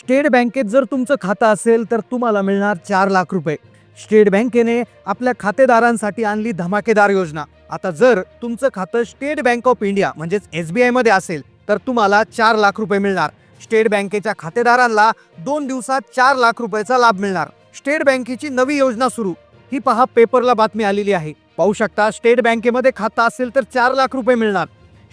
State बँकेत जर तुमचं खातं असेल तर तुम्हाला मिळणार चार लाख रुपये. स्टेट बँकेने आपल्या खातेदारांसाठी आणली धमाकेदार योजना. आता जर तुमचं खातं स्टेट बँक ऑफ इंडिया म्हणजेच एस बी आयमध्ये असेल तर तुम्हाला चार लाख रुपये मिळणार. स्टेट बँकेच्या खातेदारांना दोन दिवसात चार लाख रुपयाचा लाभ मिळणार. स्टेट बँकेची नवी योजना सुरू. ही पहा पेपरला बातमी आलेली आहे. पाहू शकता स्टेट बँकेमध्ये खातं असेल तर चार लाख रुपये मिळणार.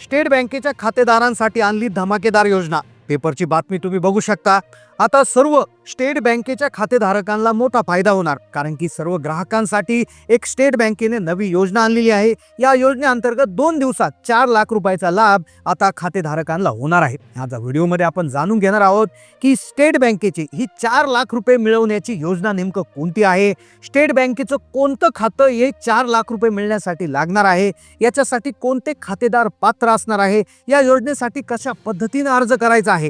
स्टेट बँकेच्या खातेदारांसाठी आणली धमाकेदार योजना. पेपरची बातमी तुम्ही बघू शकता. आता सर्व स्टेट बँकेच्या खातेधारकांना मोठा फायदा होणार. कारण की सर्व ग्राहकांसाठी एक स्टेट बँकेने नवी योजना आणलेली आहे. या योजनेअंतर्गत दोन दिवसात चार लाख रुपयाचा लाभ आता खातेधारकांना होणार आहे. आज व्हिडिओमध्ये आपण जाणून घेणार आहोत की स्टेट बँकेची ही चार लाख रुपये मिळवण्याची योजना नेमकं कोणती आहे? स्टेट बँकेचं कोणतं खातं हे चार लाख रुपये मिळण्यासाठी लागणार आहे? याच्यासाठी कोणते खातेदार पात्र असणार आहे? या योजनेसाठी कशा पद्धतीने अर्ज करायचा आहे?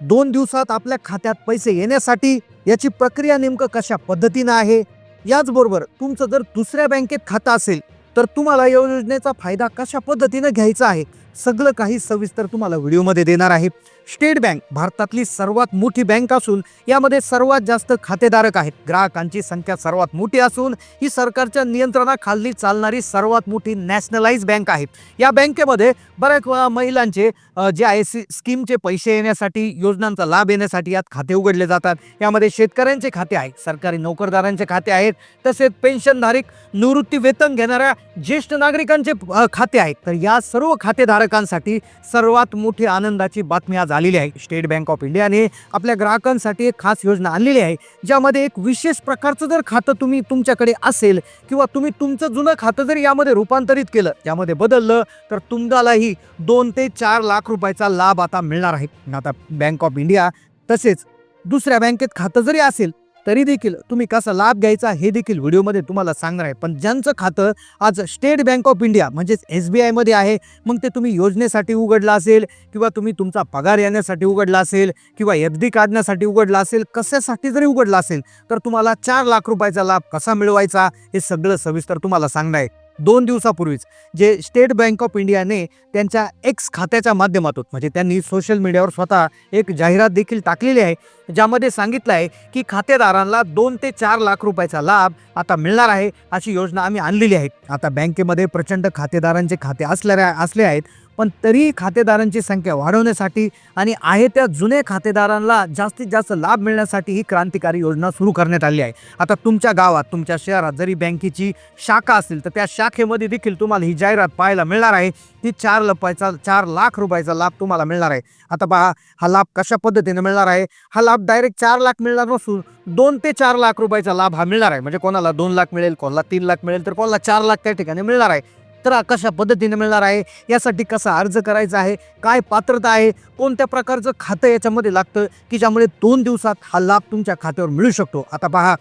दोन दिवसात आपल्या खात्यात पैसे येण्यासाठी याची प्रक्रिया नेमकं कशा पद्धतीनं आहे? याचबरोबर तुमचं जर दुसऱ्या बँकेत खातं असेल तर तुम्हाला या योजनेचा फायदा कशा पद्धतीनं घ्यायचा आहे? सगळं काही सविस्तर तुम्हाला व्हिडिओमध्ये देणार आहे. स्टेट बँक भारतातली सर्वात मोठी बँक असून यामध्ये सर्वात जास्त खातेधारक आहेत. ग्राहकांची संख्या सर्वात मोठी असून ही सरकारच्या नियंत्रणाखाली चालणारी सर्वात मोठी नॅशनलाइज बँक आहे. या बँकेमध्ये बऱ्याच वेळा महिलांचे जे आहे सी स्कीमचे पैसे येण्यासाठी योजनांचा लाभ येण्यासाठी यात खाते उघडले जातात. यामध्ये शेतकऱ्यांचे खाते आहेत सरकारी नोकरदारांचे खाते आहेत तसेच पेन्शनधारक निवृत्ती वेतन घेणाऱ्या ज्येष्ठ नागरिकांचे खाते आहेत. तर या सर्व खातेधारकांसाठी सर्वात मोठी आनंदाची बातमी आज आलेली आहे स्टेट बँक ऑफ इंडियाने आपल्या ग्राहकांसाठी एक खास योजना आणलेली आहे ज्यामध्ये एक विशेष प्रकारचं जर खातं तुम्ही तुमच्याकडे असेल किंवा तुम्ही तुमचं जुनं खातं जर यामध्ये रूपांतरित केलं यामध्ये बदललं तर तुम्हालाही दोन ते चार लाख रुपयाचा लाभ आता मिळणार आहे. आता बँक ऑफ इंडिया तसेच दुसऱ्या बँकेत खातं जरी असेल तरी देखील तुम्ही कसा लाभ घ्यायचा हे देखील व्हिडिओमध्ये तुम्हाला सांगणार आहे. पण ज्यांचं खातं आज स्टेट बँक ऑफ इंडिया म्हणजेच एस बी आयमध्ये आहे मग ते तुम्ही योजनेसाठी उघडलं असेल किंवा तुम्ही तुमचा पगार येण्यासाठी उघडला असेल किंवा एफ डी काढण्यासाठी उघडला असेल कशासाठी जरी उघडला असेल तर तुम्हाला चार लाख रुपयाचा लाभ कसा मिळवायचा हे सगळं सविस्तर तुम्हाला सांगणार आहे. दोन दिवसापूर्वीच जे स्टेट बँक ऑफ इंडियाने त्यांच्या एक्स खात्याच्या माध्यमातून म्हणजे त्यांनी सोशल मीडियावर स्वतः एक जाहिरात देखील टाकलेली आहे ज्यामध्ये सांगितलं आहे की खातेदारांना दोन ते चार लाख रुपयाचा लाभ आता मिळणार आहे अशी योजना आम्ही आणलेली आहे. आता बँकेमध्ये प्रचंड खातेदारांचे खाते असल्या असले आहेत पण तरीही खातेदारांची संख्या वाढवण्यासाठी आणि आहे त्या जुने खातेदारांना जास्तीत जास्त लाभ मिळण्यासाठी ही क्रांतिकारी योजना सुरू करण्यात आली आहे. आता तुमच्या गावात तुमच्या शहरात जरी बँकेची शाखा असेल तर त्या शाखेमध्ये देखील तुम्हाला ही जाहिरात पाहायला मिळणार आहे. ती चार लपायचा चार लाख रुपयाचा लाभ तुम्हाला मिळणार आहे. आता पहा हा लाभ कशा पद्धतीने मिळणार आहे? हा लाभ डायरेक्ट चार लाख मिळणार नसून दोन ते चार लाख रुपयाचा लाभ हा मिळणार आहे. म्हणजे कोणाला दोन लाख मिळेल कोणाला तीन लाख मिळेल तर कोणाला चार लाख त्या ठिकाणी मिळणार आहे. तर कशा पद्धतीने मिळणार आहे? यासाठी कसा अर्ज करायचा आहे? काय पात्रता आहे? कोणत्या प्रकारचं खातं याच्यामध्ये लागतं? की ज्यामुळे दोन दिवसात हा लाभ तुमच्या खात्यावर मिळू शकतो? आता पहा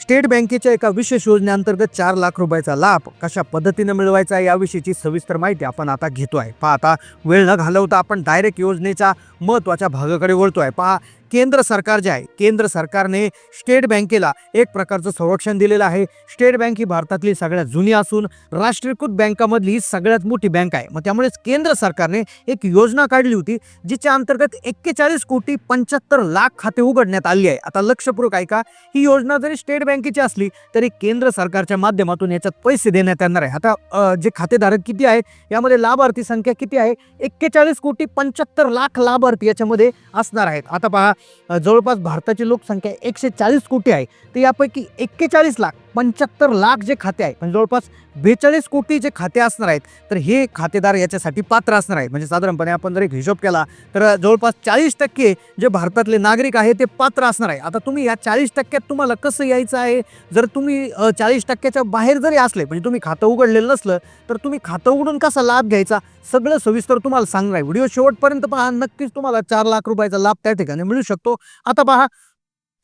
स्टेट बँकेच्या एका विशेष योजनेअंतर्गत चार लाख रुपयाचा लाभ कशा पद्धतीने मिळवायचा आहे याविषयीची सविस्तर माहिती आपण आता घेतो आहे पहा आता वेळ न घालवता आपण डायरेक्ट योजनेच्या महत्त्वाच्या भागाकडे वळतो आहे पहा केंद्र सरकार जे आहे केंद्र सरकारने स्टेट बँकेला एक प्रकारचं संरक्षण दिलेलं आहे. स्टेट बँक ही भारतातली सगळ्यात जुनी असून राष्ट्रीयकृत बँकामधली ही सगळ्यात मोठी बँक आहे. मग त्यामुळेच केंद्र सरकारने एक योजना काढली होती जिच्या अंतर्गत एक्केचाळीस कोटी पंच्याहत्तर लाख खाते उघडण्यात आली आहे. आता लक्षपूर्वक ऐका ही योजना जरी स्टेट बँकेची असली तरी केंद्र सरकारच्या माध्यमातून याच्यात पैसे देण्यात येणार आहे. आता जे खातेधारक किती आहे यामध्ये लाभार्थी संख्या किती आहे? एक्केचाळीस कोटी पंच्याहत्तर लाख लाभार्थी याच्यामध्ये असणार आहेत. आता पहा जवळपास भारताची लोकसंख्या एकशे चाळीस कोटी आहे. तर यापैकी एक्केचाळीस लाख पंच्याहत्तर लाख जे खाते आहे म्हणजे जवळपास बेचाळीस कोटी जे खाते असणार आहेत तर हे खातेदार याच्यासाठी पात्र असणार आहेत. म्हणजे साधारणपणे आपण जर एक हिशोब केला तर जवळपास चाळीस टक्के जे भारतातले नागरिक आहे ते पात्र असणार आहे आता तुम्ही या चाळीस टक्क्यात तुम्हाला कसं यायचं आहे? जर तुम्ही चाळीस टक्क्याच्या बाहेर जरी असले म्हणजे तुम्ही खातं उघडलेलं नसलं तर तुम्ही खातं उघडून कसा लाभ घ्यायचा? सगळं सविस्तर तुम्हाला सांगणार आहे. व्हिडिओ शेवटपर्यंत पहा. नक्कीच तुम्हाला चार लाख रुपयाचा लाभ त्या ठिकाणी मिळू शकतो. आता पहा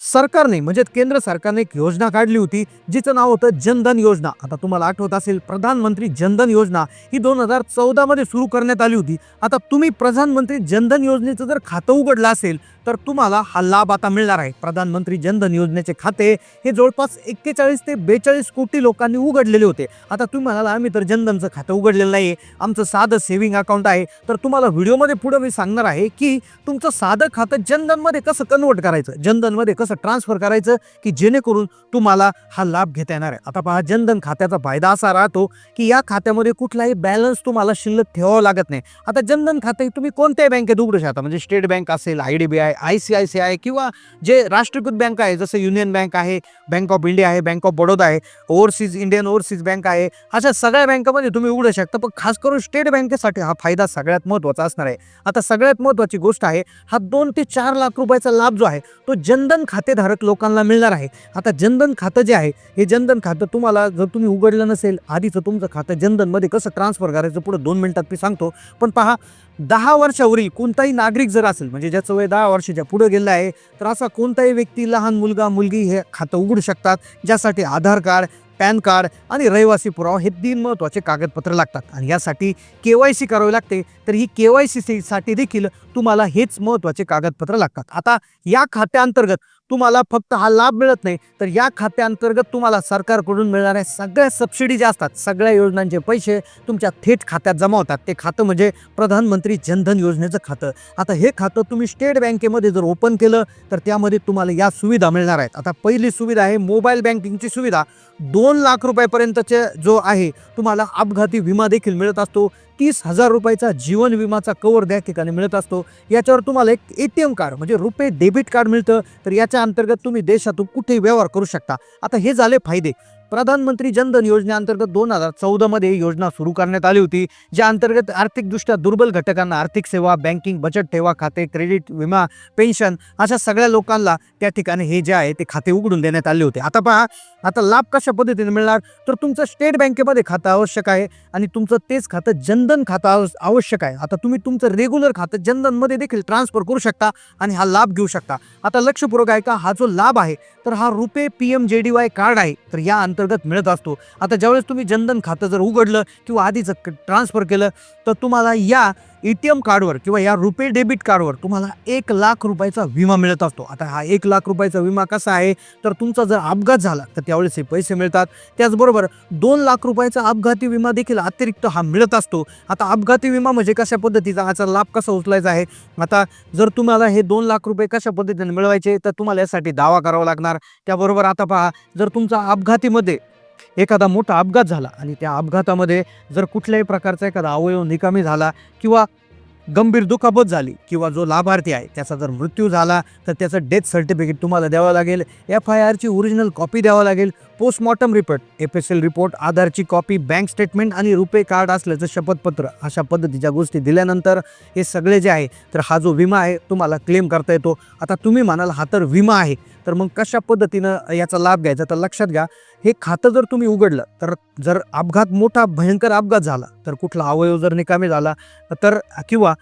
सरकारने म्हणजे केंद्र सरकारने एक योजना काढली होती जिचं नाव होतं जनधन योजना. आता तुम्हाला आठवत असेल प्रधानमंत्री जनधन योजना ही दोन हजार चौदामध्ये सुरू करण्यात आली होती. आता तुम्ही प्रधानमंत्री जनधन योजनेचं जर खातं उघडलं असेल तर तुम्हाला हा लाभ आता मिळणार आहे. प्रधानमंत्री जनधन योजनेचे खाते हे जवळपास एक्केचाळीस ते बेचाळीस कोटी लोकांनी उघडलेले होते. आता तुम्ही म्हणाला आम्ही तर जनधनचं खातं उघडलेलं नाही आमचं साधं सेव्हिंग अकाउंट आहे. तर तुम्हाला व्हिडिओमध्ये पुढे मी सांगणार आहे की तुमचं साधं खातं जनधनमध्ये कसं कन्वर्ट करायचं? जनधनमध्ये कसं ट्रान्सफर करायचं की जेणेकरून तुम्हाला हा लाभ घेता येणार आहे. आता पहा जनधन खात्याचा फायदा असा राहतो की या खात्यामध्ये कुठलाही बॅलन्स तुम्हाला शिल्लक ठेवावं लागत नाही. आता जनधन खाते तुम्ही कोणत्याही बँकेत उघडू शकता. म्हणजे स्टेट बँक असेल I D B I I C I C I किंवा जे राष्ट्रीयकृत बँक आहे जसं युनियन बँक आहे बँक ऑफ इंडिया आहे बँक ऑफ बडोदा आहे ओव्हरसीज इंडियन ओव्हरसीज बँक आहे अशा सगळ्या बँकामध्ये तुम्ही उघडू शकता. पण खास करून स्टेट बँकेसाठी हा फायदा सगळ्यात महत्त्वाचा असणार आहे. आता सगळ्यात महत्त्वाची गोष्ट आहे हा दोन ते चार लाख रुपयाचा लाभ जो आहे तो जनधन खातेधारक लोकांना मिळणार आहे. आता जनधन खातं जे आहे हे जनधन खातं तुम्हाला जर तुम्ही उघडलं नसेल आधीचं तुमचं खातं जनधनमध्ये कसं ट्रान्सफर करायचं पुढे दोन मिनटात मी सांगतो. पण पहा दहा वर्षावरील कोणताही नागरिक जर असेल म्हणजे ज्याचं वय दहा वर्षाच्या पुढे गेलं आहे तर असा कोणताही व्यक्ती लहान मुलगा मुलगी हे खातं उघडू शकतात ज्यासाठी आधार कार्ड पॅन कार्ड आणि रहिवासी पुरावा हे तीन महत्त्वाचे कागदपत्र लागतात. आणि यासाठी के वाय सी करावी लागते तर ही के वाय सी साठी देखील तुम्हाला हेच महत्त्वाचे कागदपत्र लागतात. आता या खात्याअंतर्गत तुम्हाला फक्त हा लाभ मिळत नाही तर या खात्याअंतर्गत तुम्हाला सरकारकडून मिळणाऱ्या सगळ्या सबसिडी ज्या असतात सगळ्या योजनांचे पैसे तुमच्या थेट खात्यात जमा होतात. ते खातं म्हणजे प्रधानमंत्री जनधन योजनेचं खातं. आता हे खातं तुम्ही स्टेट बँकेमध्ये जर ओपन केलं तर त्यामध्ये तुम्हाला या सुविधा मिळणार आहेत. आता पहिली सुविधा आहे मोबाईल बँकिंगची सुविधा. दोन लाख रुपयापर्यंतचे जो आहे तुम्हाला अपघाती विमा देखील मिळत असतो. तीस हजार रुपयाचा जीवन विमाचा कवर त्या ठिकाणी मिळत असतो. याच्यावर तुम्हाला एक ए टी एम कार्ड म्हणजे रुपे डेबिट कार्ड मिळतं. तर याच्या अंतर्गत तुम्ही देशातून कुठेही व्यवहार करू शकता. आता हे झाले फायदे. प्रधानमंत्री जनधन योजनेअंतर्गत दोन हजार चौदामध्ये ही योजना सुरू करण्यात आली होती ज्या अंतर्गत आर्थिकदृष्ट्या दुर्बल घटकांना आर्थिक सेवा बँकिंग बचत ठेवा खाते क्रेडिट विमा पेन्शन अशा सगळ्या लोकांना त्या ठिकाणी हे जे आहे ते खाते उघडून देण्यात आले होते. आता पहा आता लाभ कशा पद्धतीने मिळणार? तर तुमचं स्टेट बँकेमध्ये खातं आवश्यक आहे आणि तुमचं तेच खातं जनधन खातं आवश्यक आहे. आता तुम्ही तुमचं रेग्युलर खातं जनधनमध्ये देखील ट्रान्सफर करू शकता आणि हा लाभ घेऊ शकता. आता लक्षपूर्वक आहे का हा जो लाभ आहे तर हा RuPay P M J D Y card आहे. तर या अंतर्गत मिळत असतो. आता ज्यावेळेस तुम्ही जनधन खातं जर उघडलं किंवा आधीचं ट्रान्सफर केलं तर तुम्हाला या ए टी एम कार्डवर किंवा या रुपे डेबिट कार्डवर तुम्हाला एक लाख रुपयाचा विमा मिळत असतो. आता हा एक लाख रुपयाचा विमा कसा आहे? तर तुमचा जर अपघात झाला तर त्यावेळेस हे पैसे मिळतात. त्याचबरोबर दोन लाख रुपयाचा अपघाती विमा देखील अतिरिक्त हा मिळत असतो. आता अपघाती विमा म्हणजे कशा पद्धतीचा? याचा लाभ कसा उचलायचा आहे? आता जर तुम्हाला हे दोन लाख रुपये कशा पद्धतीने मिळवायचे तर तुम्हाला यासाठी दावा करावा लागणार. त्याबरोबर आता पहा जर तुमचा अपघातीमध्ये एखादा मोठा अपघात झाला आणि त्या अपघातामध्ये जर कुठल्याही प्रकारचा एखादा अवयव निकामी झाला किंवा गंभीर दुखापत झाली किंवा जो लाभार्थी आहे त्याचा जर मृत्यू झाला तर त्याचं डेथ सर्टिफिकेट तुम्हाला द्यावं लागेल. एफ आय आरची ओरिजिनल कॉपी द्यावं लागेल. Postmortem report. F S L report आधारची कॉपी बँक स्टेटमेंट आणि रुपे कार्ड असल्याचं शपथपत्र. अशा पद्धतीच्या गोष्टी दिल्यानंतर हे सगळे जे आहे तर हा जो विमा आहे तुम्हाला क्लेम करता येतो. आता तुम्ही म्हणाल हा तर विमा आहे. तर मग कशा पद्धतीनं याचा लाभ घ्यायचा? तर लक्षात घ्या हे खातं जर तुम्ही उघडलं तर जर अपघात मोठा भयंकर अपघात झाला तर कुठला अवयव जर निकामी झाला तर किंवा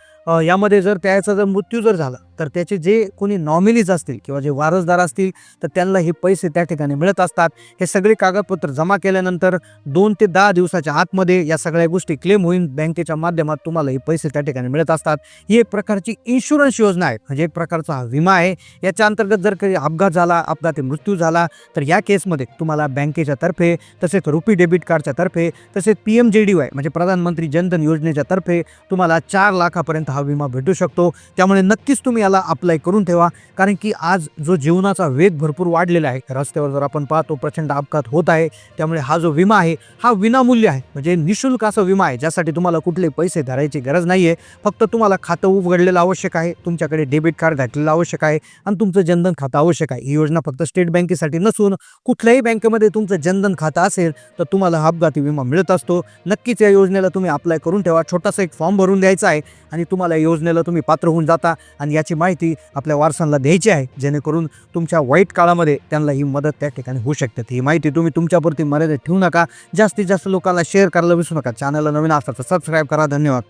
यामध्ये जर त्याचा जर मृत्यू जर झाला तर त्याचे जे कोणी नॉमिनीज असतील किंवा जे वारसदार असतील तर त्यांना हे पैसे त्या ठिकाणी मिळत असतात. हे सगळे कागदपत्र जमा केल्यानंतर दोन ते दहा दिवसाच्या आतमध्ये या सगळ्या गोष्टी क्लेम होईल बँकेच्या माध्यमात तुम्हाला हे पैसे त्या ठिकाणी मिळत असतात. ही एक प्रकारची इन्शुरन्स योजना आहे. म्हणजे एक प्रकारचा हा विमा आहे. याच्या अंतर्गत जर काही अपघात झाला अपघाती मृत्यू झाला तर या केसमध्ये तुम्हाला बँकेच्या तर्फे तसेच रुपी डेबिट कार्डच्या तर्फे तसेच P M J D Y म्हणजे प्रधानमंत्री जनधन योजनेच्या तर्फे तुम्हाला चार लाखापर्यंत हा विमा भेटू शकतो. त्यामुळे नक्कीच तुम्ही याला अप्लाय करून ठेवा. कारण की आज जो जीवनाचा वेग भरपूर वाढलेला आहे रस्त्यावर जर आपण पाहतो प्रचंड अपघात होत आहे त्यामुळे हा जो विमा आहे हा विनामूल्य आहे. म्हणजे निशुल्क असा विमा आहे ज्यासाठी तुम्हाला कुठले पैसे धरायची गरज नाही आहे फक्त तुम्हाला खातं उघडलेलं आवश्यक आहे तुमच्याकडे डेबिट कार्ड घातलेलं आवश्यक आहे आणि तुमचं जनधन खातं आवश्यक आहे. ही योजना फक्त स्टेट बँकेसाठी नसून कुठल्याही बँकेमध्ये तुमचं जनधन खातं असेल तर तुम्हाला हा अपघाती विमा मिळत असतो. नक्कीच या योजनेला तुम्ही अप्लाय करून ठेवा. छोटासा एक फॉर्म भरून द्यायचा आहे आणि तुम्हाला या योजनेला तुम्ही पात्र होऊन जाता आणि याची माहिती आपल्या वारसांना द्यायची आहे जेणेकरून तुमच्या वाईट काळामध्ये त्यांना ही मदत त्या ठिकाणी होऊ शकते. ही माहिती तुम्ही तुमच्यापुरती मर्यादित ठेवू नका. जास्तीत जास्त लोकांना शेअर करायला विसरू नका. चॅनलला नवीन असतात तर सबस्क्राईब करा. धन्यवाद.